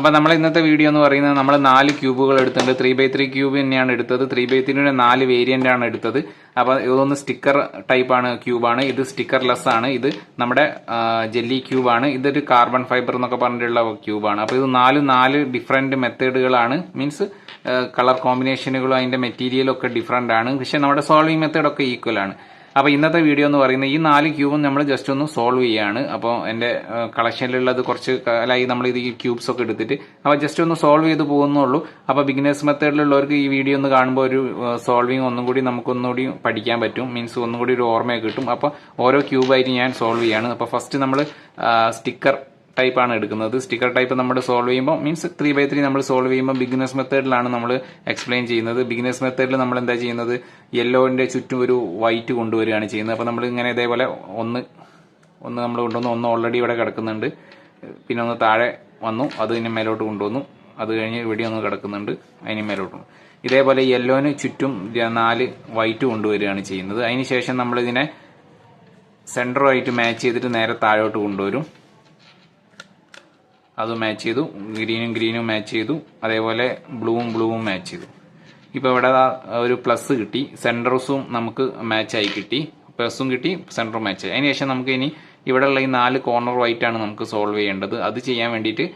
അപ്പോൾ നമ്മൾ ഇന്നത്തെ വീഡിയോ എന്ന് പറയുന്നത് നമ്മൾ നാല് ക്യൂബുകൾ എടുത്തിട്ടുണ്ട്. ത്രീ ബൈ ത്രീ ക്യൂബ് തന്നെയാണ് എടുത്തത്. ത്രീ ബൈ ത്രീയുടെ നാല് വേരിയന്റ് ആണ് എടുത്തത്. അപ്പോൾ ഇതൊന്ന് സ്റ്റിക്കർ ടൈപ്പ് ആണ് ക്യൂബാണ് ഇത് സ്റ്റിക്കർ ലെസ് ആണ്. ഇത് നമ്മുടെ ജെല്ലി ക്യൂബാണ് ഇതൊരു കാർബൺ ഫൈബർ എന്നൊക്കെ പറഞ്ഞിട്ടുള്ള ക്യൂബാണ് അപ്പോൾ ഇത് നാല് നാല് ഡിഫറെന്റ് മെത്തേഡുകളാണ് മീൻസ് കളർ കോമ്പിനേഷനുകളും അതിന്റെ മെറ്റീരിയലും ഒക്കെ ഡിഫറെന്റ് ആണ്. പക്ഷേ നമ്മുടെ സോൾവിങ് മെത്തേഡൊക്കെ ഈക്വൽ ആണ്. അപ്പോൾ ഇന്നത്തെ വീഡിയോ എന്ന് പറയുന്നത് ഈ നാല് ക്യൂബും നമ്മൾ ജസ്റ്റ് ഒന്ന് സോൾവ് ചെയ്യാണ്. അപ്പോൾ എന്റെ കളക്ഷനിലുള്ളത് കുറച്ച് കാലമായി നമ്മൾ ഇത് ഈ ക്യൂബ്സ് ഒക്കെ എടുത്തിട്ട് അപ്പോൾ ജസ്റ്റ് ഒന്ന് സോൾവ് ചെയ്ത് പോകുന്നുള്ളൂ. അപ്പോൾ ബിഗിനേഴ്സ് മെത്തേഡിലുള്ളവർക്ക് ഈ വീഡിയോ ഒന്ന് കാണുമ്പോൾ ഒരു സോൾവിങ് ഒന്നും കൂടി നമുക്കൊന്നുകൂടി പഠിക്കാൻ പറ്റും. മീൻസ് ഒന്നും കൂടി ഒരു ഓർമ്മയൊക്കെ കിട്ടും. അപ്പോൾ ഓരോ ക്യൂബായിട്ട് ഞാൻ സോൾവ് ചെയ്യാണ്. അപ്പോൾ ഫസ്റ്റ് നമ്മൾ സ്റ്റിക്കർ ടൈപ്പ് ആണ് എടുക്കുന്നത്. സ്റ്റിക്കർ ടൈപ്പ് നമ്മൾ സോൾവ് ചെയ്യുമ്പോൾ മീൻസ് ത്രീ ബൈ ത്രീ നമ്മൾ സോൾവ് ചെയ്യുമ്പോൾ ബിഗിനേഴ്സ് മെത്തേഡിലാണ് നമ്മൾ എക്സ്പ്ലെയിൻ ചെയ്യുന്നത്. ബിഗിനേഴ്സ് മെത്തേഡിൽ നമ്മൾ എന്താ ചെയ്യുന്നത് യെല്ലോന്റെ ചുറ്റും ഒരു വൈറ്റ് കൊണ്ടുവരികയാണ് ചെയ്യുന്നത്. അപ്പോൾ നമ്മൾ ഇങ്ങനെ ഇതേപോലെ ഒന്ന് ഒന്ന് നമ്മൾ കൊണ്ടുവന്നു. ഒന്ന് ഓൾറെഡി ഇവിടെ കിടക്കുന്നുണ്ട്. പിന്നെ ഒന്ന് താഴെ വന്നു. അത് ഇനി മേലോട്ട് കൊണ്ടുവന്നു. അത് കഴിഞ്ഞ് ഇവിടെ ഒന്ന് കിടക്കുന്നുണ്ട്. അതിന് മേലോട്ട് ഇതേപോലെ യെല്ലോന് ചുറ്റും നാല് വൈറ്റ് കൊണ്ടുവരികയാണ് ചെയ്യുന്നത്. അതിന് ശേഷം നമ്മൾ ഇതിനെ സെന്ററുമായിട്ട് മാച്ച് ചെയ്തിട്ട് നേരെ താഴോട്ട് കൊണ്ടുവരും. അത് മാച്ച് ചെയ്തു. ഗ്രീനും ഗ്രീനും മാച്ച് ചെയ്തു. അതേപോലെ ബ്ലൂവും ബ്ലൂവും മാച്ച് ചെയ്തു. ഇപ്പോൾ ഇവിടെ ഒരു പ്ലസ് കിട്ടി. സെന്റർസും നമുക്ക് മാച്ചായി കിട്ടി. പ്ലസും കിട്ടി സെന്ററും മാച്ചായി ആയി. ശേഷം നമുക്ക് ഇനി ഇവിടെയുള്ള ഈ നാല് കോർണർ വൈറ്റ് ആണ് നമുക്ക് സോൾവ് ചെയ്യേണ്ടത്. അത് ചെയ്യാൻ വേണ്ടിയിട്ട്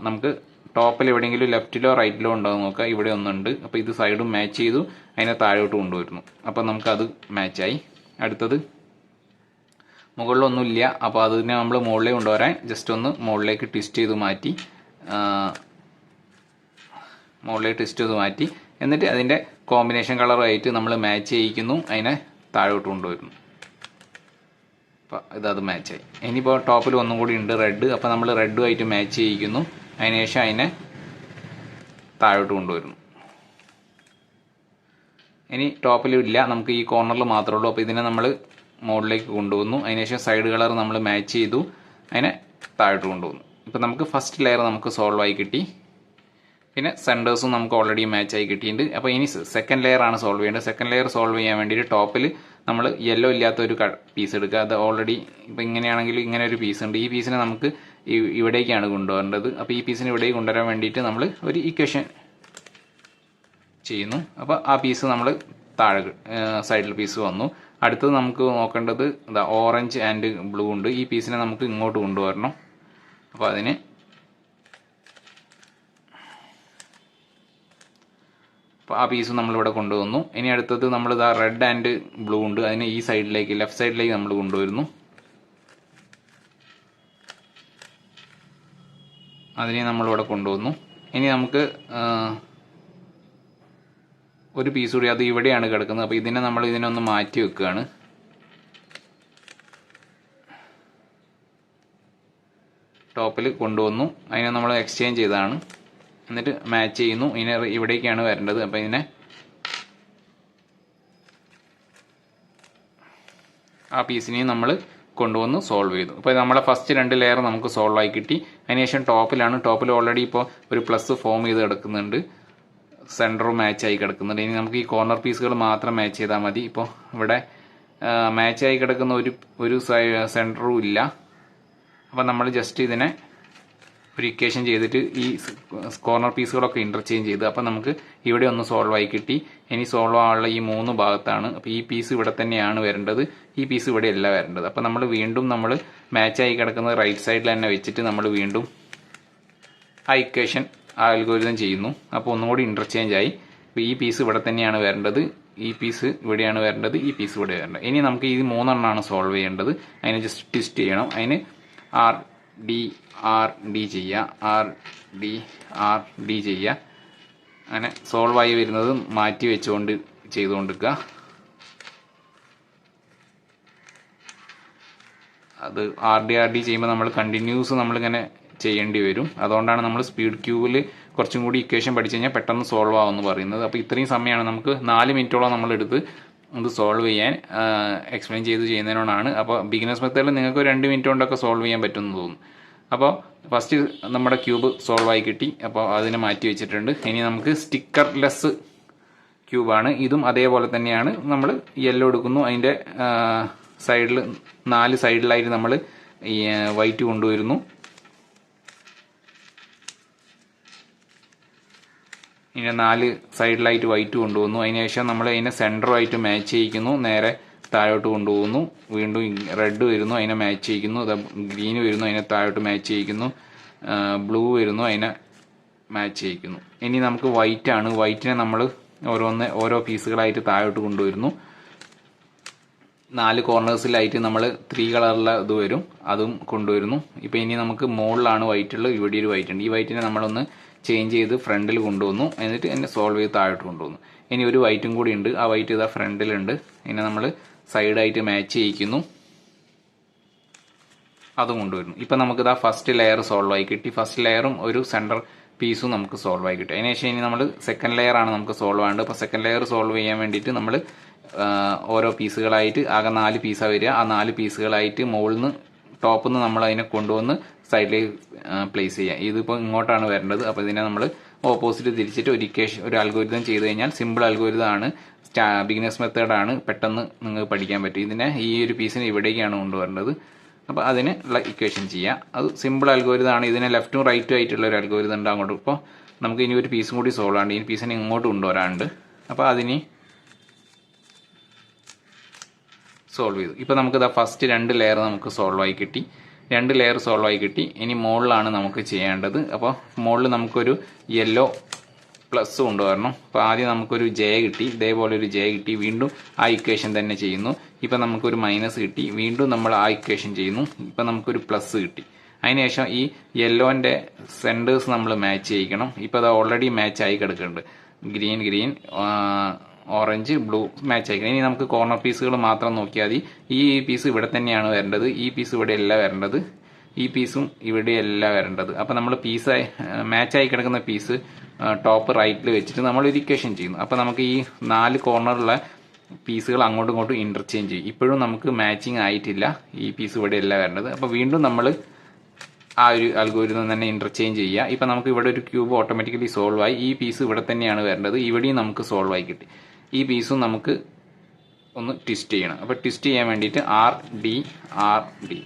നമുക്ക് ടോപ്പിൽ എവിടെയെങ്കിലും ലെഫ്റ്റിലോ റൈറ്റിലോ ഉണ്ടാവും നോക്കുക ഇവിടെ ഒന്നുണ്ട്. അപ്പോൾ ഇത് സൈഡും മാച്ച് ചെയ്തു. അതിനെ താഴോട്ട് കൊണ്ടുവരുന്നു. അപ്പോൾ നമുക്കത് മാച്ചായി അടുത്തത് മുകളിലൊന്നുമില്ല. അപ്പോൾ അതിനെ നമ്മൾ മുകളിലേക്ക് കൊണ്ടുവരാൻ ജസ്റ്റ് ഒന്ന് മുകളിലേക്ക് ട്വിസ്റ്റ് ചെയ്ത് മാറ്റി മുകളിലേക്ക് ട്വിസ്റ്റ് ചെയ്ത് മാറ്റി. എന്നിട്ട് അതിന്റെ കോമ്പിനേഷൻ കളറായിട്ട് നമ്മൾ മാച്ച് ചെയ്യിക്കുന്നു. അതിനെ താഴോട്ട് കൊണ്ടുവരുന്നു. അപ്പോൾ ഇതത് മാച്ചായി ഇനിയിപ്പോൾ ടോപ്പിൽ ഒന്നും കൂടി ഉണ്ട് റെഡ് അപ്പോൾ നമ്മൾ റെഡുമായിട്ട് മാച്ച് ചെയ്യിക്കുന്നു. അതിനുശേഷം അതിനെ താഴോട്ട് കൊണ്ടുവരുന്നു. ഇനി ടോപ്പിലും ഇല്ല. നമുക്ക് ഈ കോർണറിൽ മാത്രമേ ഉള്ളൂ. അപ്പോൾ ഇതിനെ നമ്മൾ മുകളിലേക്ക് കൊണ്ടുവന്നു. അതിനുശേഷം സൈഡ് കളർ നമ്മൾ മാച്ച് ചെയ്തു. അതിനെ താഴോട്ട് കൊണ്ടുവന്നു. ഇപ്പോൾ നമുക്ക് ഫസ്റ്റ് ലെയർ നമുക്ക് സോൾവ് ആയി കിട്ടി. പിന്നെ സെന്റേഴ്സും നമുക്ക് ഓൾറെഡി മാച്ച് ആയി കിട്ടിയിട്ടുണ്ട്. അപ്പോൾ ഇനി സെക്കൻഡ് ലെയർ ആണ് സോൾവ് ചെയ്യേണ്ടത്. സെക്കൻഡ് ലെയർ സോൾവ് ചെയ്യാൻ വേണ്ടിയിട്ട് ടോപ്പിൽ നമ്മൾ യെല്ലോ ഇല്ലാത്ത ഒരു പീസ് എടുക്കുക. അത് ഓൾറെഡി ഇപ്പോൾ ഇങ്ങനെയാണെങ്കിൽ ഇങ്ങനെ ഒരു പീസ് ഉണ്ട്. ഈ പീസിനെ നമുക്ക് ഇവിടേക്കാണ് കൊണ്ടുവരേണ്ടത്. അപ്പോൾ ഈ പീസിനെ ഇവിടേക്ക് കൊണ്ടുവരാൻ വേണ്ടിയിട്ട് നമ്മൾ ഒരു ഇക്വേഷൻ ചെയ്യുന്നു. അപ്പോൾ ആ പീസ് നമ്മൾ താഴെ സൈഡിൽ പീസ് വന്നു. അടുത്തത് നമുക്ക് നോക്കേണ്ടത് ഇതാ ഓറഞ്ച് ആൻഡ് ബ്ലൂ ഉണ്ട്. ഈ പീസിനെ നമുക്ക് ഇങ്ങോട്ട് കൊണ്ടുവരണം. അപ്പോൾ അതിന് അപ്പോൾ ആ പീസ് നമ്മളിവിടെ കൊണ്ടുവന്നു. ഇനി അടുത്തത് നമ്മൾ ഇതാ റെഡ് ആൻഡ് ബ്ലൂ ഉണ്ട്. അതിനെ ഈ സൈഡിലേക്ക് ലെഫ്റ്റ് സൈഡിലേക്ക് നമ്മൾ കൊണ്ടുവരുന്നു. അതിനെ നമ്മളിവിടെ കൊണ്ടുവന്നു. ഇനി നമുക്ക് ഒരു പീസ് കൂടി അത് ഇവിടെയാണ് കിടക്കുന്നത്. അപ്പോൾ ഇതിനെ നമ്മൾ ഇതിനൊന്ന് മാറ്റി വെക്കുകയാണ്. ടോപ്പിൽ കൊണ്ടുവന്നു. അതിനെ നമ്മൾ എക്സ്ചേഞ്ച് ചെയ്തതാണ്. എന്നിട്ട് മാച്ച് ചെയ്യുന്നു. ഇതിനെ ഇവിടേക്കാണ് വരേണ്ടത്. അപ്പോൾ ഇതിനെ ആ പീസിനെയും നമ്മൾ കൊണ്ടുവന്ന് സോൾവ് ചെയ്തു. അപ്പോൾ നമ്മളെ ഫസ്റ്റ് രണ്ട് ലെയർ നമുക്ക് സോൾവ് ആയി കിട്ടി. അതിനുശേഷം ടോപ്പിലാണ്. ടോപ്പിൽ ഓൾറെഡി ഇപ്പോൾ ഒരു പ്ലസ് ഫോം ചെയ്ത് കിടക്കുന്നുണ്ട്. സെന്ററും ആയി കിടക്കുന്നുണ്ട്. ഇനി നമുക്ക് ഈ കോർണർ പീസുകൾ മാത്രം മാച്ച് ചെയ്താൽ മതി. ഇപ്പോൾ ഇവിടെ മാച്ച് ആയി കിടക്കുന്ന ഒരു ഒരു സെന്ററും ഇല്ല. അപ്പം നമ്മൾ ജസ്റ്റ് ഇതിനെ ഒരു ഇക്വേഷൻ ചെയ്തിട്ട് ഈ കോർണർ പീസുകളൊക്കെ ഇന്റർചേഞ്ച് ചെയ്ത് അപ്പം നമുക്ക് ഇവിടെ ഒന്ന് സോൾവ് ആയി കിട്ടി. ഇനി സോൾവ് ആവാനുള്ള ഈ മൂന്ന് ഭാഗത്താണ്. അപ്പോൾ ഈ പീസ് ഇവിടെ തന്നെയാണ് വരേണ്ടത്. ഈ പീസ് ഇവിടെ അല്ല വരേണ്ടത്. അപ്പം നമ്മൾ വീണ്ടും നമ്മൾ മാച്ച് ആയി കിടക്കുന്നത് റൈറ്റ് സൈഡിൽ തന്നെ വെച്ചിട്ട് നമ്മൾ വീണ്ടും ആ ഇക്വേഷൻ ആ അൽഗോരിതം ചെയ്യുന്നു അപ്പോൾ ഒന്നുകൂടി ഇന്റർചേഞ്ച് ആയി. അപ്പോൾ ഈ പീസ് ഇവിടെ തന്നെയാണ് വരേണ്ടത്. ഈ പീസ് ഇവിടെയാണ് വരേണ്ടത്. ഈ പീസ് ഇവിടെ വരേണ്ടത്. ഇനി നമുക്ക് ഈ മൂന്നെണ്ണമാണ് സോൾവ് ചെയ്യേണ്ടത്. അതിനെ ജസ്റ്റ് ട്വിസ്റ്റ് ചെയ്യണം. അതിന് ആർ ഡി ആർ ഡി ചെയ്യുക. ആർ ഡി ആർ ഡി ചെയ്യുക. അങ്ങനെ സോൾവ് ആയി വരുന്നത് മാറ്റി വെച്ചുകൊണ്ട് ചെയ്തുകൊണ്ടിരിക്കുക അത് ആർ ഡി ആർ ഡി ചെയ്യുമ്പോൾ നമ്മൾ കണ്ടിന്യൂസ് നമ്മളിങ്ങനെ ചെയ്യേണ്ടി വരും. അതുകൊണ്ടാണ് നമ്മൾ സ്പീഡ് ക്യൂവിൽ കുറച്ചും കൂടി ഇക്വേഷൻ പഠിച്ചു കഴിഞ്ഞാൽ പെട്ടെന്ന് സോൾവ് ആവുമെന്ന് പറയുന്നത്. അപ്പോൾ ഇത്രയും സമയമാണ് നമുക്ക് നാല് മിനിറ്റോളം നമ്മളെടുത്ത് ഇത് സോൾവ് ചെയ്യാൻ എക്സ്പ്ലെയിൻ ചെയ്ത് ചെയ്യുന്നതിനോടാണ്. അപ്പോൾ ബിഗിനേഴ്സ് മെത്തേഡിൽ നിങ്ങൾക്ക് രണ്ട് മിനിറ്റ് കൊണ്ടൊക്കെ സോൾവ് ചെയ്യാൻ പറ്റുമെന്ന് തോന്നുന്നു. അപ്പോൾ ഫസ്റ്റ് നമ്മുടെ ക്യൂബ് സോൾവ് ആയി കിട്ടി. അപ്പോൾ അതിനെ മാറ്റി വെച്ചിട്ടുണ്ട്. ഇനി നമുക്ക് സ്റ്റിക്കർലെസ് ക്യൂബാണ് ഇതും അതേപോലെ തന്നെയാണ്. നമ്മൾ യെല്ലോ എടുക്കുന്നു. അതിന്റെ സൈഡിൽ നാല് സൈഡിലായിട്ട് നമ്മൾ വൈറ്റ് കൊണ്ടുവരുന്നു. ഇനി നാല് സൈഡിലായിട്ട് വൈറ്റ് കൊണ്ടുവന്നു. അതിനുശേഷം നമ്മൾ അതിനെ സെന്ററുമായിട്ട് മാച്ച് ചെയ്യിക്കുന്നു. നേരെ താഴോട്ട് കൊണ്ടുപോകുന്നു. വീണ്ടും റെഡ് വരുന്നു അതിനെ മാച്ച് ചെയ്യിക്കുന്നു. ഗ്രീൻ വരുന്നു അതിനെ താഴോട്ട് മാച്ച് ചെയ്യിക്കുന്നു. ബ്ലൂ വരുന്നു അതിനെ മാച്ച് ചെയ്യിക്കുന്നു. ഇനി നമുക്ക് വൈറ്റ് ആണ്. വൈറ്റിനെ നമ്മൾ ഓരോന്ന് ഓരോ പീസുകളായിട്ട് താഴോട്ട് കൊണ്ടുവരുന്നു. നാല് കോർണേഴ്സിലായിട്ട് നമ്മൾ ത്രീ കളറിലെ ഇത് വരും. അതും കൊണ്ടുവരുന്നു. ഇപ്പം ഇനി നമുക്ക് മുകളിലാണ് വൈറ്റ് ഉള്ളത് ഇവിടെ ഒരു വൈറ്റ് ഉണ്ട്. ഈ വൈറ്റിനെ നമ്മളൊന്ന് ചേഞ്ച് ചെയ്ത് ഫ്രണ്ടിൽ കൊണ്ടുവന്നു. എന്നിട്ട് എന്നെ സോൾവ് ചെയ്ത് താഴോട്ട് കൊണ്ടുവന്നു. ഇനി ഒരു വൈറ്റും കൂടി ഉണ്ട്. ആ വൈറ്റ് ഇതാ ഫ്രണ്ടിലുണ്ട് ഇനി നമ്മൾ സൈഡായിട്ട് മാച്ച് ചെയ്യിക്കുന്നു. അതും കൊണ്ടുവരുന്നു. ഇപ്പം നമുക്ക് ആ ഫസ്റ്റ് ലെയർ സോൾവ് ആയി കിട്ടി. ഫസ്റ്റ് ലെയറും ഒരു സെന്റർ പീസും നമുക്ക് സോൾവ് ആയി കിട്ടി. അതിനുശേഷം ഇനി നമ്മൾ സെക്കൻഡ് ലെയർ ആണ് നമുക്ക് സോൾവ് ആവേണ്ടത്. അപ്പോൾ സെക്കൻഡ് ലെയർ സോൾവ് ചെയ്യാൻ വേണ്ടിയിട്ട് നമ്മൾ ഓരോ പീസുകളായിട്ട് ആകെ നാല് പീസാണ് വരിക. ആ നാല് പീസുകളായിട്ട് മുകളിൽ നിന്ന് ടോപ്പിൽ നിന്ന് നമ്മൾ അതിനെ കൊണ്ടുവന്ന് സൈഡിലേക്ക് പ്ലേസ് ചെയ്യാം. ഇതിപ്പോൾ ഇങ്ങോട്ടാണ് വരേണ്ടത്. അപ്പോൾ ഇതിനെ നമ്മൾ ഓപ്പോസിറ്റ് തിരിച്ചിട്ട് ഒരു ഇക്വേഷൻ ഒരു അൽഗോരിതം ചെയ്ത് കഴിഞ്ഞാൽ സിമ്പിൾ അൽഗോരിതം ആണ്. സ്റ്റാ ബിഗിനേഴ്സ് മെത്തേഡാണ് പെട്ടെന്ന് നിങ്ങൾക്ക് പഠിക്കാൻ പറ്റും. ഇതിനെ ഈ ഒരു പീസിനെ ഇവിടേക്കാണ് കൊണ്ടുവരേണ്ടത്. അപ്പോൾ അതിന് ഇക്വേഷൻ ചെയ്യാം. അത് സിമ്പിൾ അൽഗോരിതം ആണ്. ഇതിനെ ലെഫ്റ്റും റൈറ്റും ആയിട്ടുള്ള ഒരു അൽഗോരിതം ഉണ്ട് അങ്ങോട്ട്. ഇപ്പോൾ നമുക്ക് ഇനി ഒരു പീസും കൂടി സോൾവ് ആണ് ഈ പീസിനെ ഇങ്ങോട്ട് കൊണ്ടുവരാനുണ്ട് അപ്പോൾ അതിന് സോൾവ് ചെയ്തു. ഇപ്പോൾ നമുക്ക് ഫസ്റ്റ് രണ്ട് ലെയർ നമുക്ക് സോൾവ് ആയി കിട്ടി. രണ്ട് ലെയർ സോൾവ് ആയി കിട്ടി. ഇനി മുകളിലാണ് നമുക്ക് ചെയ്യേണ്ടത്. അപ്പോൾ മുകളിൽ നമുക്കൊരു യെല്ലോ പ്ലസ് കൊണ്ടുവരണം. അപ്പോൾ ആദ്യം നമുക്കൊരു ജെ കിട്ടി. ഇതേപോലെ ഒരു ജെ കിട്ടി. വീണ്ടും ആ ഇക്വേഷൻ തന്നെ ചെയ്യുന്നു. ഇപ്പം നമുക്കൊരു മൈനസ് കിട്ടി. വീണ്ടും നമ്മൾ ആ ഇക്വേഷൻ ചെയ്യുന്നു. ഇപ്പം നമുക്കൊരു പ്ലസ് കിട്ടി. അതിനുശേഷം ഈ യെല്ലോന്റെ സെന്റേഴ്സ് നമ്മൾ മാച്ച് ചെയ്യിക്കണം. ഇപ്പോൾ അത് ഓൾറെഡി മാച്ച് ആയി കിടക്കുന്നുണ്ട്. Green green orange blue match ആയിരിക്കണം. ഇനി നമുക്ക് കോർണർ പീസുകൾ മാത്രം നോക്കിയാൽ മതി. ഈ പീസ് ഇവിടെ തന്നെയാണ് വരേണ്ടത്. ഈ പീസ് ഇവിടെയല്ല വരേണ്ടത്. ഈ പീസും ഇവിടെയല്ല വരേണ്ടത്. അപ്പോൾ നമ്മൾ പീസായി മാച്ചായി കിടക്കുന്ന പീസ് ടോപ്പ് റൈറ്റിൽ വെച്ചിട്ട് നമ്മൾ ഒരു ഇക്വേഷൻ ചെയ്യുന്നു. അപ്പോൾ നമുക്ക് ഈ നാല് കോർണറുള്ള പീസുകൾ അങ്ങോട്ടും ഇങ്ങോട്ടും ഇന്റർചേഞ്ച് ചെയ്യും. ഇപ്പോഴും നമുക്ക് മാച്ചിങ് ആയിട്ടില്ല. ഈ പീസ് ഇവിടെയല്ല വരേണ്ടത്. അപ്പോൾ വീണ്ടും നമ്മൾ ആ ഒരു അൽഗോരിതം തന്നെ ഇന്റർചേഞ്ച് ചെയ്യുക. ഇപ്പം നമുക്ക് ഇവിടെ ഒരു ക്യൂബ് ഓട്ടോമാറ്റിക്കലി സോൾവ് ആയി. ഈ പീസ് ഇവിടെ തന്നെയാണ് വരേണ്ടത്. ഇവിടെയും നമുക്ക് സോൾവ് ആയി കിട്ടി. ഈ പീസും നമുക്ക് ഒന്ന് ട്വിസ്റ്റ് ചെയ്യണം. അപ്പോൾ ട്വിസ്റ്റ് ചെയ്യാൻ വേണ്ടിയിട്ട് R D R D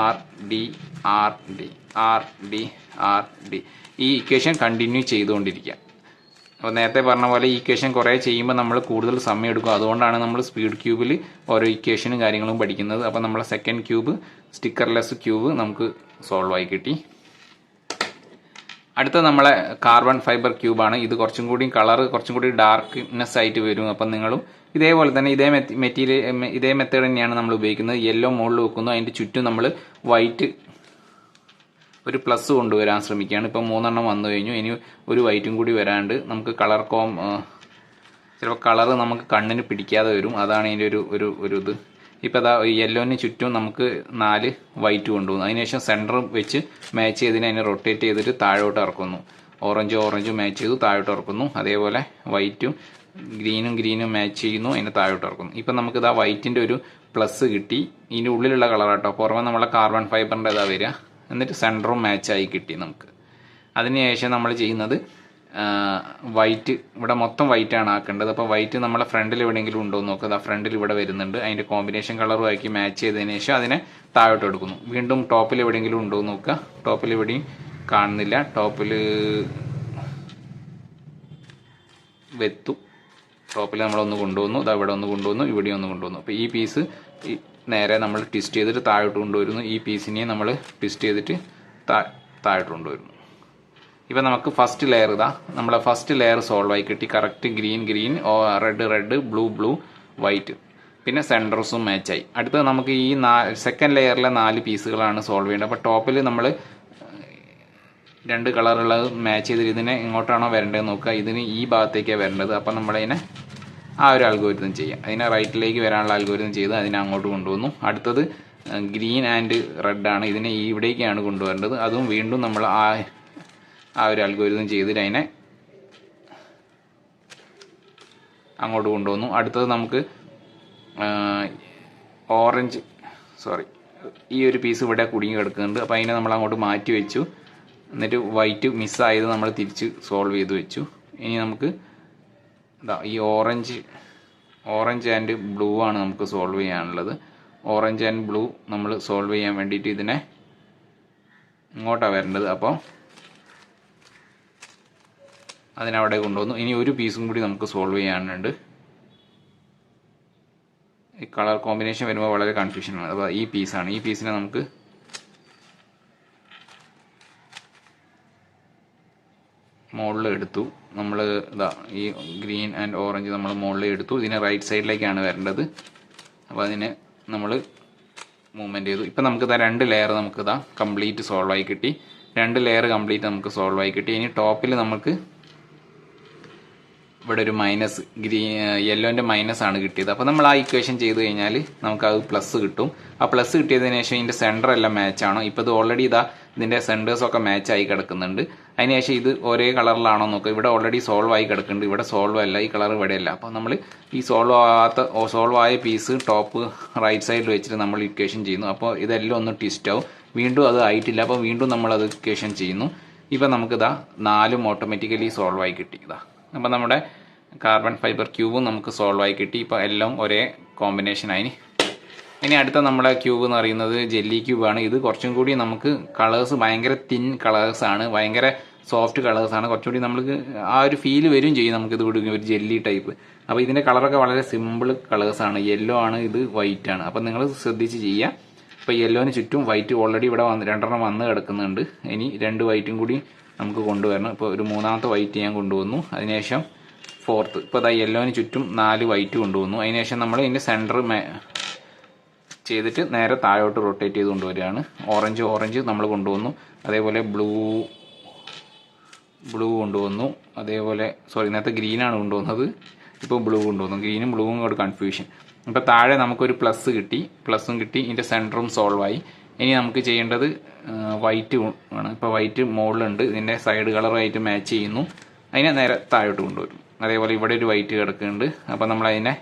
R D R D R D R D ഈ ഇക്വേഷൻ കണ്ടിന്യൂ ചെയ്തുകൊണ്ടിരിക്കുക. അപ്പോൾ നേരത്തെ പറഞ്ഞ പോലെ ഈ ഇക്വേഷൻ കുറേ ചെയ്യുമ്പോൾ നമ്മൾ കൂടുതൽ സമയം എടുക്കും. അതുകൊണ്ടാണ് നമ്മൾ സ്പീഡ് ക്യൂബിൽ ഓരോ ഇക്വേഷനും കാര്യങ്ങളും പഠിക്കുന്നത്. അപ്പോൾ നമ്മളെ സെക്കൻഡ് ക്യൂബ് സ്റ്റിക്കർലെസ് ക്യൂബ് നമുക്ക് സോൾവ് ആയി കിട്ടി. അടുത്ത നമ്മളെ കാർബൺ ഫൈബർ ക്യൂബാണ് ഇത് കുറച്ചും കൂടി കളർ കുറച്ചും കൂടി ഡാർക്ക്നെസ് ആയിട്ട് വരും. അപ്പം നിങ്ങളും ഇതേപോലെ തന്നെ ഇതേ മെറ്റീരിയൽ ഇതേ മെത്തേഡ് തന്നെയാണ് നമ്മൾ ഉപയോഗിക്കുന്നത്. യെല്ലോ മുകളിൽ വെക്കുന്നു. അതിന്റെ ചുറ്റും നമ്മൾ വൈറ്റ് ഒരു പ്ലസ് കൊണ്ടുവരാൻ ശ്രമിക്കുകയാണ്. ഇപ്പം മൂന്നെണ്ണം വന്നു കഴിഞ്ഞു. ഇനി ഒരു വൈറ്റും കൂടി വരാണ്ട് നമുക്ക് കളർ കോം ചിലപ്പോൾ കളർ നമുക്ക് കണ്ണിന് പിടിക്കാതെ വരും. അതാണ് ഇതിന്റെ ഒരു ഒരു ഒരു ഇത്. ഇപ്പോൾ അതാ യെല്ലോന് ചുറ്റും നമുക്ക് നാല് വൈറ്റ് കൊണ്ടുപോകുന്നു അതിനുശേഷം സെന്റർ വെച്ച് മാച്ച് ചെയ്തതിന് അതിനെ റൊട്ടേറ്റ് ചെയ്തിട്ട് താഴോട്ട് ഇറക്കുന്നു. ഓറഞ്ച് ഓറഞ്ചും മാച്ച് ചെയ്തു താഴോട്ട് ഇറക്കുന്നു. അതേപോലെ വൈറ്റും ഗ്രീനും ഗ്രീനും മാച്ച് ചെയ്യുന്നു അതിനെ താഴോട്ട് ഇറക്കുന്നു. ഇപ്പം നമുക്ക് ഇതാ വൈറ്റിന്റെ ഒരു പ്ലസ് കിട്ടി. ഇതിന്റെ ഉള്ളിലുള്ള കളറാട്ടോ പുറമെ നമ്മളെ കാർബൺ ഫൈബറിന്റെ ഇതാ വരിക. എന്നിട്ട് സെന്ററും മാച്ചായി കിട്ടി നമുക്ക്. അതിനുശേഷം നമ്മൾ ചെയ്യുന്നത് വൈറ്റ് ഇവിടെ മൊത്തം വൈറ്റ് ആണ് ആക്കേണ്ടത്. അപ്പോൾ വൈറ്റ് നമ്മളെ ഫ്രണ്ടിൽ എവിടെയെങ്കിലും ഉണ്ടോ എന്ന് നോക്കുക ഫ്രണ്ടിൽ ഇവിടെ വരുന്നുണ്ട്. അതിന്റെ കോമ്പിനേഷൻ കളറും ആക്കി മാച്ച് ചെയ്തതിന് ശേഷം അതിനെ താഴോട്ട് എടുക്കുന്നു. വീണ്ടും ടോപ്പിൽ എവിടെയെങ്കിലും ഉണ്ടോ എന്ന് നോക്കുക ടോപ്പിൽ എവിടെയും കാണുന്നില്ല. ടോപ്പിൽ വെത്തു. ടോപ്പിൽ നമ്മളൊന്ന് കൊണ്ടുവന്നു. അത് അവിടെ ഒന്ന് കൊണ്ടുവന്നു. ഇവിടെ ഒന്ന് കൊണ്ടുവന്നു. അപ്പോൾ ഈ പീസ് നേരെ നമ്മൾ ട്വിസ്റ്റ് ചെയ്തിട്ട് താഴോട്ട് കൊണ്ടുവരുന്നു. ഈ പീസിനെ നമ്മൾ ട്വിസ്റ്റ് ചെയ്തിട്ട് താഴോട്ട് കൊണ്ടുവരുന്നു. ഇപ്പം നമുക്ക് ഫസ്റ്റ് ലെയർ ഇതാ. നമ്മളെ ഫസ്റ്റ് ലെയർ സോൾവ് ആയി കിട്ടി. Correct green green red red blue blue white പിന്നെ സെന്റർസും മാച്ചായി അടുത്തത് നമുക്ക് ഈ നാ സെക്കൻഡ് ലെയറിലെ നാല് പീസുകളാണ് സോൾവ് ചെയ്യേണ്ടത്. അപ്പോൾ ടോപ്പിൽ നമ്മൾ രണ്ട് കളറുള്ളത് മാച്ച് ചെയ്തിട്ട് ഇതിനെ എങ്ങോട്ടാണോ വരേണ്ടത് നോക്കുക. ഇതിന് ഈ ഭാഗത്തേക്കാണ് വരേണ്ടത്. അപ്പം നമ്മളതിനെ ആ ഒരു അൽഗോരിതം ചെയ്യാം. അതിനെ റൈറ്റിലേക്ക് വരാനുള്ള അൽഗോരിതം ചെയ്ത് അതിനെ അങ്ങോട്ട് കൊണ്ടുവന്നു. അടുത്തത് ഗ്രീൻ ആൻഡ് റെഡ് ആണ്. ഇതിനെ ഇവിടേക്കാണ് കൊണ്ടുവരേണ്ടത്. അതും വീണ്ടും നമ്മൾ ആ ആ ഒരു അൽഗോരിതം ചെയ്തിട്ട് അതിനെ അങ്ങോട്ട് കൊണ്ടുവന്നു. അടുത്തത് നമുക്ക് ഓറഞ്ച് സോറി ഈ ഒരു പീസ് ഇവിടെ കുടുങ്ങി കിടക്കുന്നുണ്ട്. അപ്പോൾ അതിനെ നമ്മൾ അങ്ങോട്ട് മാറ്റി വെച്ചു. എന്നിട്ട് വൈറ്റ് മിസ്സായത് നമ്മൾ തിരിച്ച് സോൾവ് ചെയ്ത് വെച്ചു. ഇനി നമുക്ക് ഇതാ ഈ ഓറഞ്ച് ഓറഞ്ച് ആൻഡ് ബ്ലൂ ആണ് നമുക്ക് സോൾവ് ചെയ്യാനുള്ളത്. ഓറഞ്ച് ആൻഡ് ബ്ലൂ നമ്മൾ സോൾവ് ചെയ്യാൻ വേണ്ടിയിട്ട് ഇതിനെ ഇങ്ങോട്ടാണ് വരേണ്ടത്. അപ്പോൾ അതിനവിടെ കൊണ്ടുവന്നു. ഇനി ഒരു പീസും കൂടി നമുക്ക് സോൾവ് ചെയ്യാനുണ്ട്. ഈ കളർ കോമ്പിനേഷൻ വരുമ്പോൾ വളരെ കൺഫ്യൂഷനാണ് അപ്പോൾ ഈ പീസാണ് ഈ പീസിനെ നമുക്ക് മുകളിൽ എടുത്തു. നമ്മൾ ഇതാ ഈ ഗ്രീൻ ആൻഡ് ഓറഞ്ച് നമ്മൾ മുകളിൽ എടുത്തു. ഇതിനെ റൈറ്റ് സൈഡിലേക്കാണ് വരേണ്ടത്. അപ്പോൾ അതിനെ നമ്മൾ മൂവ്മെന്റ് ചെയ്തു. ഇപ്പം നമുക്ക് ഇതാ രണ്ട് ലെയർ നമുക്ക് ഇതാ കംപ്ലീറ്റ് സോൾവ് ആയി കിട്ടി. രണ്ട് ലെയർ കംപ്ലീറ്റ് നമുക്ക് സോൾവ് ആയി കിട്ടി. ഇനി ടോപ്പിൽ നമുക്ക് ഇവിടെ ഒരു മൈനസ് ഗ്രീ യെല്ലോന്റെ മൈനസ് ആണ് കിട്ടിയത്. അപ്പോൾ നമ്മൾ ആ ഇക്വേഷൻ ചെയ്ത് കഴിഞ്ഞാൽ നമുക്ക് അത് പ്ലസ് കിട്ടും. ആ പ്ലസ് കിട്ടിയതിന് ശേഷം ഇതിന്റെ സെന്റർ എല്ലാം മാച്ച് ആണോ? ഇപ്പോൾ ഇത് ഓൾറെഡി ഇതാ ഇതിന്റെ സെന്റേഴ്സൊക്കെ ഒക്കെ മാച്ച് ആയി കിടക്കുന്നുണ്ട്. അതിനുശേഷം ഇത് ഒരേ കളറിലാണോ നോക്കുക. ഇവിടെ ഓൾറെഡി സോൾവ് ആയി കിടക്കുന്നുണ്ട്. ഇവിടെ സോൾവ് അല്ല. ഈ കളർ ഇവിടെ അല്ല. അപ്പോൾ നമ്മൾ ഈ സോൾവ് ആകാത്ത സോൾവ് ആയ പീസ് ടോപ്പ് റൈറ്റ് സൈഡിൽ വെച്ചിട്ട് നമ്മൾ ഇക്വേഷൻ ചെയ്യുന്നു. അപ്പോൾ ഇതെല്ലാം ഒന്ന് ട്വിസ്റ്റ് ആവും. വീണ്ടും അത് ആയിട്ടില്ല. അപ്പോൾ വീണ്ടും നമ്മൾ അത് ഇക്വേഷൻ ചെയ്യുന്നു. ഇപ്പം നമുക്കിതാ നാലും ഓട്ടോമാറ്റിക്കലി സോൾവ് ആയി കിട്ടി. ഇതാ. അപ്പോൾ നമ്മുടെ കാർബൺ ഫൈബർ ക്യൂബും നമുക്ക് സോൾവ് ആയി കിട്ടി. ഇപ്പോൾ എല്ലാം ഒരേ കോമ്പിനേഷൻ ആയി. ഇനി അടുത്ത നമ്മുടെ ക്യൂബ് എന്ന് പറയുന്നത് ജെല്ലി ക്യൂബാണ് ഇത് കുറച്ചും കൂടി നമുക്ക് കളേഴ്സ് ഭയങ്കര തിൻ കളേഴ്സ് ആണ്. ഭയങ്കര സോഫ്റ്റ് കളേഴ്സ് ആണ്. കുറച്ചുകൂടി നമുക്ക് ആ ഒരു ഫീൽ വരും ചെയ്യും നമുക്ക് ഇത് വിടുക ഒരു ജെല്ലി ടൈപ്പ് അപ്പോൾ ഇതിന്റെ കളറൊക്കെ വളരെ സിമ്പിൾ കളേഴ്സ് ആണ്. യെല്ലോ ആണ് ഇത് വൈറ്റ് ആണ്. അപ്പോൾ നിങ്ങൾ ശ്രദ്ധിച്ച് ചെയ്യുക. ഇപ്പോൾ യെല്ലോന് ചുറ്റും വൈറ്റ് ഓൾറെഡി ഇവിടെ വന്ന് രണ്ടെണ്ണം വന്ന് കിടക്കുന്നുണ്ട്. ഇനി രണ്ട് വൈറ്റും കൂടി നമുക്ക് കൊണ്ടുവരണം. ഇപ്പോൾ ഒരു മൂന്നാമത്തെ വൈറ്റ് ഞാൻ കൊണ്ടുവന്നു. അതിനുശേഷം ഫോർത്ത് ഇപ്പോൾ അതാ യെല്ലോന് ചുറ്റും നാല് വൈറ്റ് കൊണ്ടുവന്നു. അതിനുശേഷം നമ്മൾ ഇതിന്റെ സെന്റർ ചെയ്തിട്ട് നേരെ താഴോട്ട് റൊട്ടേറ്റ് ചെയ്ത് കൊണ്ടുവരികയാണ്. ഓറഞ്ച് ഓറഞ്ച് നമ്മൾ കൊണ്ടുവന്നു. അതേപോലെ ബ്ലൂ ബ്ലൂ കൊണ്ടുവന്നു. അതേപോലെ സോറി നേരത്തെ ഗ്രീനാണ് കൊണ്ടുവന്നത്. ഇപ്പോൾ ബ്ലൂ കൊണ്ടുവന്നു. ഗ്രീനും ബ്ലൂവും കൂടെ കൺഫ്യൂഷൻ ഇപ്പോൾ താഴെ നമുക്കൊരു പ്ലസ് കിട്ടി. പ്ലസും കിട്ടി. ഇതിന്റെ സെന്ററും സോൾവായി ഇനി നമുക്ക് ചെയ്യേണ്ടത് വൈറ്റ് ആണ്. ഇപ്പോൾ വൈറ്റ് മുകളിലുണ്ട് ഇതിന്റെ സൈഡ് കളറായിട്ട് മാച്ച് ചെയ്യുന്നു. അതിനെ നേരെ താഴോട്ട് കൊണ്ടുവരും. അതേപോലെ ഇവിടെ ഒരു വൈറ്റ് കിടക്കുന്നുണ്ട്. അപ്പോൾ നമ്മൾ അതിനെ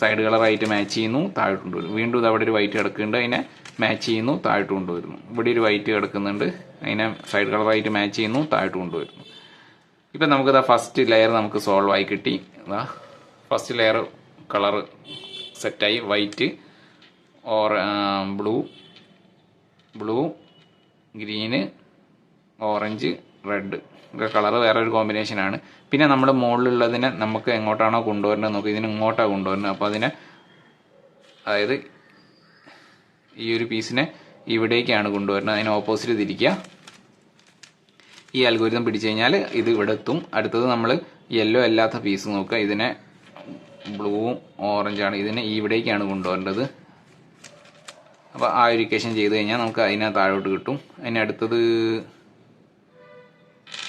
സൈഡ് കളറായിട്ട് മാച്ച് ചെയ്യുന്നു താഴോട്ട് കൊണ്ടുവരും. വീണ്ടും ഇത് അവിടെ ഒരു വൈറ്റ് കിടക്കുന്നുണ്ട്. അതിനെ മാച്ച് ചെയ്യുന്നു താഴോട്ട് കൊണ്ടുവരുന്നു. ഇവിടെ ഒരു വൈറ്റ് കിടക്കുന്നുണ്ട്. അതിനെ സൈഡ് കളറായിട്ട് മാച്ച് ചെയ്യുന്നു താഴോട്ട് കൊണ്ടുവരുന്നു. ഇപ്പം നമുക്കിതാ ഫസ്റ്റ് ലെയർ നമുക്ക് സോൾവ് ആയി കിട്ടി. ഇതാ ഫസ്റ്റ് ലെയർ കളർ സെറ്റായി white or blue blue green orange red. ഒക്കെ കളർ വേറെ ഒരു കോമ്പിനേഷനാണ് പിന്നെ നമ്മൾ മുകളിലുള്ളതിനെ നമുക്ക് എങ്ങോട്ടാണോ കൊണ്ടുവരേണ്ടത് നോക്കുക ഇതിന് ഇങ്ങോട്ടാണ് കൊണ്ടുവരുന്നത്. അപ്പോൾ അതിനെ അതായത് ഈ ഒരു പീസിനെ ഇവിടേക്കാണ് കൊണ്ടുവരുന്നത്. അതിന് ഓപ്പോസിറ്റ് തിരിക്കുക. ഈ അൽഗോരിതം പിടിച്ചു കഴിഞ്ഞാൽ ഇത് ഇവിടെ എത്തും. അടുത്തത് നമ്മൾ യെല്ലോ അല്ലാത്ത പീസ് നോക്കുക. ഇതിനെ ബ്ലൂവും ഓറഞ്ചാണ് ഇതിനെ ഇവിടേക്കാണ് കൊണ്ടുവരേണ്ടത്. അപ്പോൾ ആ ഇക്വേഷൻ ചെയ്ത് കഴിഞ്ഞാൽ നമുക്ക് അതിനെ താഴോട്ട് കിട്ടും. അതിന് അടുത്തത്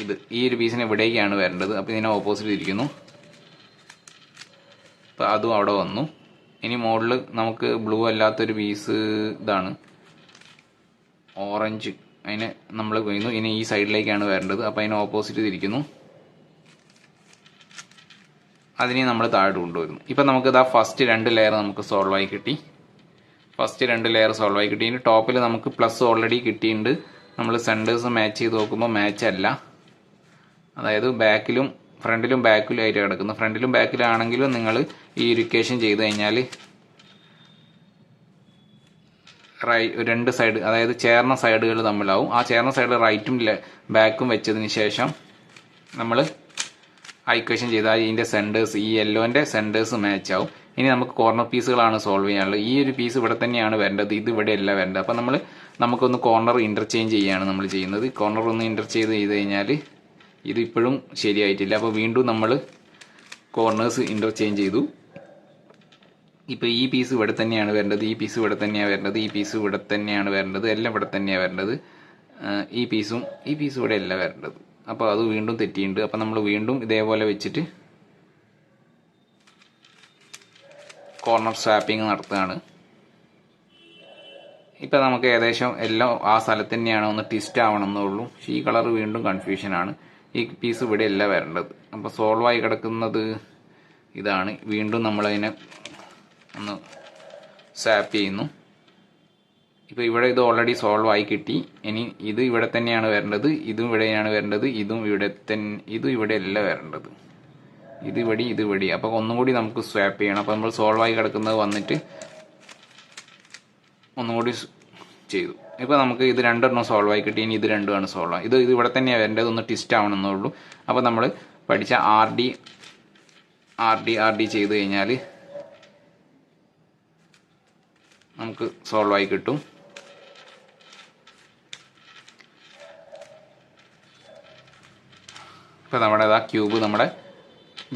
ഇത് ഈ ഒരു പീസിന് ഇവിടേക്കാണ് വരേണ്ടത്. അപ്പോൾ ഇതിനെ ഓപ്പോസിറ്റ് ഇരിക്കുന്നു അപ്പോൾ അതും അവിടെ വന്നു. ഇനി മുകളിൽ നമുക്ക് ബ്ലൂ അല്ലാത്തൊരു പീസ് ഇതാണ്. ഓറഞ്ച് അതിനെ നമ്മൾ കൊയ്യുന്നു. ഇനി ഈ സൈഡിലേക്കാണ് വരേണ്ടത്. അപ്പോൾ അതിനെ ഓപ്പോസിറ്റ് തിരിക്കുന്നു. അതിനെ നമ്മൾ താഴോട്ട് കൊണ്ടുവരുന്നു. ഇപ്പം നമുക്ക് ഇതാ ഫസ്റ്റ് രണ്ട് ലെയർ നമുക്ക് സോൾവായി കിട്ടി. ഫസ്റ്റ് രണ്ട് ലെയർ സോൾവ് ആയി കിട്ടി. ഇനി ടോപ്പിൽ നമുക്ക് പ്ലസ് ഓൾറെഡി കിട്ടിയിട്ടുണ്ട്. നമ്മൾ സെന്റേഴ്സ് മാച്ച് ചെയ്ത് നോക്കുമ്പോൾ മാച്ച് അല്ല. അതായത് ബാക്കിലും ഫ്രണ്ടിലും ബാക്കിലും ആയിട്ട് കിടക്കുന്നു. ഫ്രണ്ടിലും ബാക്കിലാണെങ്കിലും നിങ്ങൾ ഈ ഇരിക്കേഷൻ ചെയ്ത് കഴിഞ്ഞാൽ റൈ രണ്ട് സൈഡ് അതായത് ചേർന്ന സൈഡുകൾ തമ്മിലാവും. ആ ചേർന്ന സൈഡ് റൈറ്റും ബാക്കും വെച്ചതിന് ശേഷം നമ്മൾ ഐക്വേഷൻ ചെയ്താൽ ഇതിന്റെ സെന്റേഴ്സ് ഈ യെല്ലോന്റെ സെന്റേഴ്സ് മാച്ച് ആവും. ഇനി നമുക്ക് കോർണർ പീസുകളാണ് സോൾവ് ചെയ്യാനുള്ളത്. ഈ ഒരു പീസ് ഇവിടെ തന്നെയാണ് വരേണ്ടത്. ഇത് ഇവിടെ അല്ല വരേണ്ടത്. അപ്പം നമ്മൾ നമുക്കൊന്ന് കോർണർ ഇന്റർചേഞ്ച് ചെയ്യുകയാണ് നമ്മൾ ചെയ്യുന്നത്. കോർണർ ഒന്ന് ഇന്റർചേഞ്ച് ചെയ്ത് കഴിഞ്ഞാൽ ഇത് ഇപ്പോഴും ശരിയായിട്ടില്ല. അപ്പോൾ വീണ്ടും നമ്മൾ കോർണേഴ്സ് ഇന്റർചേഞ്ച് ചെയ്തു. ഇപ്പോൾ ഈ പീസ് ഇവിടെ തന്നെയാണ് വരേണ്ടത്. ഈ പീസ് ഇവിടെ തന്നെയാണ് വരേണ്ടത്. ഈ പീസ് ഇവിടെ തന്നെയാണ് വരേണ്ടത്. എല്ലാം ഇവിടെ തന്നെയാണ് വരേണ്ടത്. ഈ പീസും ഈ പീസും ഇവിടെ അല്ല വരേണ്ടത്. അപ്പോൾ അത് വീണ്ടും തെറ്റിയിട്ടുണ്ട്. അപ്പോൾ നമ്മൾ വീണ്ടും ഇതേപോലെ വെച്ചിട്ട് കോർണർ സ്വാപ്പിംഗ് നടത്തുകയാണ്. ഇപ്പം നമുക്ക് ഏകദേശം എല്ലാം ആ സ്ഥലത്ത് തന്നെയാണ് ഒന്ന് ട്വിസ്റ്റ് ആവണമെന്നുള്ളൂ. പക്ഷേ ഈ കളർ വീണ്ടും കൺഫ്യൂഷനാണ് ഈ പീസ് ഇവിടെ അല്ല വരേണ്ടത്. അപ്പോൾ സോൾവ് ആയി കിടക്കുന്നത് ഇതാണ്. വീണ്ടും നമ്മളതിനെ ഒന്ന് സ്വാപ്പ് ചെയ്യുന്നു. ഇപ്പോൾ ഇവിടെ ഇത് ഓൾറെഡി സോൾവ് ആയി കിട്ടി. ഇനി ഇത് ഇവിടെ തന്നെയാണ് വരേണ്ടത്. ഇതും ഇവിടെയാണ് വരേണ്ടത്. ഇതും ഇവിടെ തന്നെ ഇതും ഇവിടെ അല്ല വരേണ്ടത്. ഇത് വെടി ഇത് വെടി. അപ്പോൾ ഒന്നും കൂടി നമുക്ക് സ്വാപ്പ് ചെയ്യണം. അപ്പോൾ നമ്മൾ സോൾവ് ആയി കിടക്കുന്നത് വന്നിട്ട് ഒന്നും കൂടി ചെയ്തു. ഇപ്പോൾ നമുക്ക് ഇത് രണ്ടെണ്ണം സോൾവ് ആയി കിട്ടി. ഇനി ഇത് രണ്ടുമാണ് സോൾവ് ആയി ഇത് ഇത് ഇവിടെ തന്നെയാണ് വരേണ്ടത്. ഒന്ന് ട്വിസ്റ്റ് ആവണമെന്നുള്ളൂ അപ്പോൾ നമ്മൾ പഠിച്ച R D R D R D ചെയ്ത് കഴിഞ്ഞാൽ നമുക്ക് സോൾവ് ആയി കിട്ടും. ഇപ്പോൾ നമ്മുടെ ക്യൂബ് നമ്മുടെ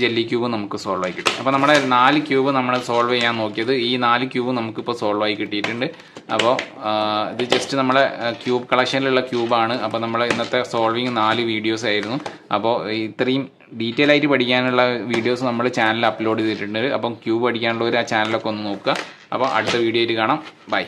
ജെല്ലി ക്യൂബ് നമുക്ക് സോൾവ് ആയി കിട്ടും. അപ്പോൾ നമ്മുടെ നാല് ക്യൂബ് നമ്മൾ സോൾവ് ചെയ്യാൻ നോക്കിയത് ഈ നാല് ക്യൂബ് നമുക്കിപ്പോൾ സോൾവ് ആയി കിട്ടിയിട്ടുണ്ട്. അപ്പോൾ ഇത് ജസ്റ്റ് നമ്മളെ ക്യൂബ് കളക്ഷനിലുള്ള ക്യൂബാണ് അപ്പോൾ നമ്മൾ ഇന്നത്തെ സോൾവിങ് നാല് വീഡിയോസ് ആയിരുന്നു. അപ്പോൾ ഇത്രയും ഡീറ്റെയിൽ ആയിട്ട് പഠിക്കാനുള്ള വീഡിയോസ് നമ്മൾ ചാനലിൽ അപ്ലോഡ് ചെയ്തിട്ടുണ്ട്. അപ്പം ക്യൂബ് പഠിക്കാനുള്ളവർ ആ ചാനലൊക്കെ ഒന്ന് നോക്കുക. അപ്പോൾ അടുത്ത വീഡിയോയിൽ കാണാം. ബൈ